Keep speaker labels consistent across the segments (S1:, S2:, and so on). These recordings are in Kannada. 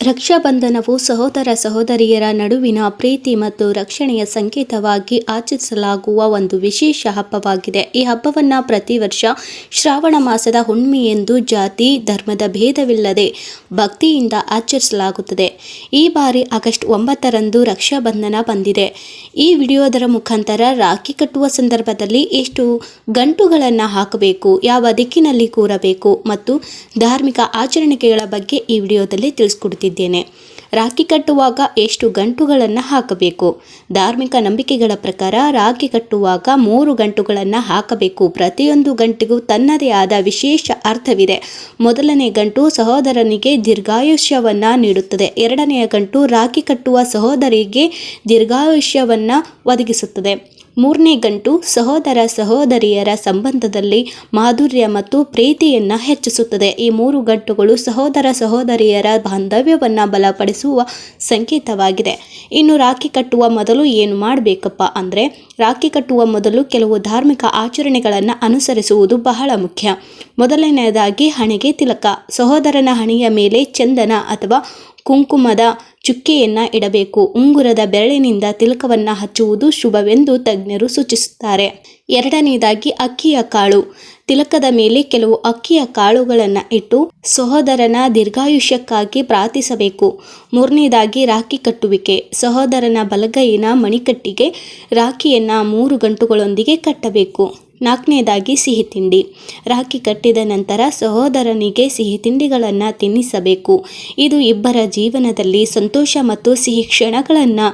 S1: ರಕ್ಷಾಬಂಧನವು ಸಹೋದರ ಸಹೋದರಿಯರ ನಡುವಿನ ಪ್ರೀತಿ ಮತ್ತು ರಕ್ಷಣೆಯ ಸಂಕೇತವಾಗಿ ಆಚರಿಸಲಾಗುವ ಒಂದು ವಿಶೇಷ ಹಬ್ಬವಾಗಿದೆ. ಈ ಹಬ್ಬವನ್ನು ಪ್ರತಿ ವರ್ಷ ಶ್ರಾವಣ ಮಾಸದ ಹುಣ್ಣಿಮೆಯೆಂದು ಜಾತಿ, ಧರ್ಮದ ಭೇದವಿಲ್ಲದೆ ಭಕ್ತಿಯಿಂದ ಆಚರಿಸಲಾಗುತ್ತದೆ. ಈ ಬಾರಿ ಆಗಸ್ಟ್ ಒಂಬತ್ತರಂದು ರಕ್ಷಾಬಂಧನ ಬಂದಿದೆ. ಈ ವಿಡಿಯೋದರ ಮುಖಾಂತರ ರಾಖಿ ಕಟ್ಟುವ ಸಂದರ್ಭದಲ್ಲಿ ಎಷ್ಟು ಗಂಟುಗಳನ್ನು ಹಾಕಬೇಕು, ಯಾವ ದಿಕ್ಕಿನಲ್ಲಿ ಕೂರಬೇಕು ಮತ್ತು ಧಾರ್ಮಿಕ ಆಚರಣೆಗಳ ಬಗ್ಗೆ ಈ ವಿಡಿಯೋದಲ್ಲಿ ತಿಳಿಸ್ಕೊಡ್ತಿದ್ದೇನೆ ರಾಖಿ ಕಟ್ಟುವಾಗ ಎಷ್ಟು ಗಂಟುಗಳನ್ನು ಹಾಕಬೇಕು? ಧಾರ್ಮಿಕ ನಂಬಿಕೆಗಳ ಪ್ರಕಾರ ರಾಖಿ ಕಟ್ಟುವಾಗ ಮೂರು ಗಂಟುಗಳನ್ನು ಹಾಕಬೇಕು. ಪ್ರತಿಯೊಂದು ಗಂಟಿಗೂ ತನ್ನದೇ ಆದ ವಿಶೇಷ ಅರ್ಥವಿದೆ. ಮೊದಲನೇ ಗಂಟು ಸಹೋದರನಿಗೆ ದೀರ್ಘಾಯುಷ್ಯವನ್ನು ನೀಡುತ್ತದೆ. ಎರಡನೆಯ ಗಂಟು ರಾಖಿ ಕಟ್ಟುವ ಸಹೋದರಿಗೆ ದೀರ್ಘಾಯುಷ್ಯವನ್ನು ಒದಗಿಸುತ್ತದೆ. ಮೂರನೇ ಗಂಟು ಸಹೋದರ ಸಹೋದರಿಯರ ಸಂಬಂಧದಲ್ಲಿ ಮಾಧುರ್ಯ ಮತ್ತು ಪ್ರೀತಿಯನ್ನು ಹೆಚ್ಚಿಸುತ್ತದೆ. ಈ ಮೂರು ಗಂಟುಗಳು ಸಹೋದರ ಸಹೋದರಿಯರ ಬಾಂಧವ್ಯವನ್ನು ಬಲಪಡಿಸುವ ಸಂಕೇತವಾಗಿದೆ. ಇನ್ನು ರಾಖಿ ಕಟ್ಟುವ ಮೊದಲು ಏನು ಮಾಡಬೇಕಪ್ಪ ಅಂದರೆ, ರಾಖಿ ಕಟ್ಟುವ ಮೊದಲು ಕೆಲವು ಧಾರ್ಮಿಕ ಆಚರಣೆಗಳನ್ನು ಅನುಸರಿಸುವುದು ಬಹಳ ಮುಖ್ಯ. ಮೊದಲನೆಯದಾಗಿ ಹಣೆಗೆ ತಿಲಕ. ಸಹೋದರನ ಹಣೆಯ ಮೇಲೆ ಚಂದನ ಅಥವಾ ಕುಂಕುಮದ ಚುಕ್ಕೆಯನ್ನು ಇಡಬೇಕು. ಉಂಗುರದ ಬೆರಳಿನಿಂದ ತಿಲಕವನ್ನು ಹಚ್ಚುವುದು ಶುಭವೆಂದು ತಜ್ಞರು ಸೂಚಿಸುತ್ತಾರೆ. ಎರಡನೆಯದಾಗಿ ಅಕ್ಕಿಯ ಕಾಳು. ತಿಲಕದ ಮೇಲೆ ಕೆಲವು ಅಕ್ಕಿಯ ಕಾಳುಗಳನ್ನು ಇಟ್ಟು ಸಹೋದರನ ದೀರ್ಘಾಯುಷ್ಯಕ್ಕಾಗಿ ಪ್ರಾರ್ಥಿಸಬೇಕು. ಮೂರನೇದಾಗಿ ರಾಖಿ ಕಟ್ಟುವಿಕೆ. ಸಹೋದರನ ಬಲಗೈನ ಮಣಿಕಟ್ಟಿಗೆ ರಾಖಿಯನ್ನು ಮೂರು ಗಂಟುಗಳೊಂದಿಗೆ ಕಟ್ಟಬೇಕು. ನಾಲ್ಕನೇದಾಗಿ ಸಿಹಿ ತಿಂಡಿ. ರಾಖಿ ಕಟ್ಟಿದ ನಂತರ ಸಹೋದರನಿಗೆ ಸಿಹಿ ತಿಂಡಿಗಳನ್ನು ತಿನ್ನಿಸಬೇಕು. ಇದು ಇಬ್ಬರ ಜೀವನದಲ್ಲಿ ಸಂತೋಷ ಮತ್ತು ಸಿಹಿ ಕ್ಷಣಗಳನ್ನು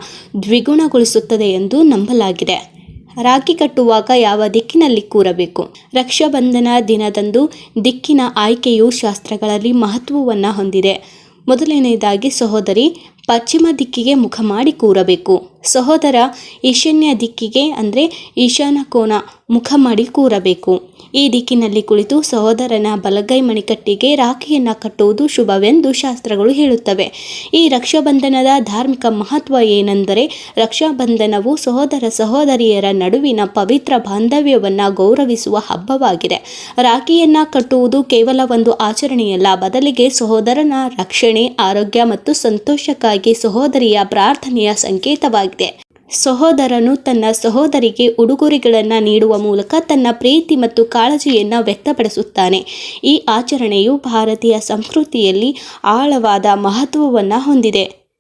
S1: ದ್ವಿಗುಣಗೊಳಿಸುತ್ತದೆ ಎಂದು ನಂಬಲಾಗಿದೆ. ರಾಖಿ ಕಟ್ಟುವಾಗ ಯಾವ ದಿಕ್ಕಿನಲ್ಲಿ ಕೂರಬೇಕು? ರಕ್ಷಾಬಂಧನ ದಿನದಂದು ದಿಕ್ಕಿನ ಆಯ್ಕೆಯು ಶಾಸ್ತ್ರಗಳಲ್ಲಿ ಮಹತ್ವವನ್ನು ಹೊಂದಿದೆ. ಮೊದಲನೆಯದಾಗಿ ಸಹೋದರಿ, ಪಶ್ಚಿಮ ದಿಕ್ಕಿಗೆ ಮುಖ ಮಾಡಿ ಕೂರಬೇಕು. ಸಹೋದರ ಈಶಾನ್ಯ ದಿಕ್ಕಿಗೆ, ಅಂದರೆ ಈಶಾನ ಕೋನ ಮುಖ ಮಾಡಿ ಕೂರಬೇಕು. ಈ ದಿಕ್ಕಿನಲ್ಲಿ ಕುಳಿತು ಸಹೋದರನ ಬಲಗೈ ಮಣಿಕಟ್ಟಿಗೆ ರಾಖಿಯನ್ನು ಕಟ್ಟುವುದು ಶುಭವೆಂದು ಶಾಸ್ತ್ರಗಳು ಹೇಳುತ್ತವೆ. ಈ ರಕ್ಷಾಬಂಧನದ ಧಾರ್ಮಿಕ ಮಹತ್ವ ಏನೆಂದರೆ, ರಕ್ಷಾಬಂಧನವು ಸಹೋದರ ಸಹೋದರಿಯರ ನಡುವಿನ ಪವಿತ್ರ ಬಾಂಧವ್ಯವನ್ನು ಗೌರವಿಸುವ ಹಬ್ಬವಾಗಿದೆ. ರಾಖಿಯನ್ನು ಕಟ್ಟುವುದು ಕೇವಲ ಒಂದು ಆಚರಣೆಯಲ್ಲ, ಬದಲಿಗೆ ಸಹೋದರನ ರಕ್ಷಣೆ, ಆರೋಗ್ಯ ಮತ್ತು ಸಂತೋಷಕ್ಕಾಗಿ ಸಹೋದರಿಯ ಪ್ರಾರ್ಥನೆಯ ಸಂಕೇತವಾಗಿದೆ ಸಹೋದರನು ತನ್ನ ಸಹೋದರಿಗೆ ಉಡುಗೊರೆಗಳನ್ನು ನೀಡುವ ಮೂಲಕ ತನ್ನ ಪ್ರೀತಿ ಮತ್ತು ಕಾಳಜಿಯನ್ನು ವ್ಯಕ್ತಪಡಿಸುತ್ತಾನೆ. ಈ ಆಚರಣೆಯು ಭಾರತೀಯ ಸಂಸ್ಕೃತಿಯಲ್ಲಿ ಆಳವಾದ ಮಹತ್ವವನ್ನು ಹೊಂದಿದೆ.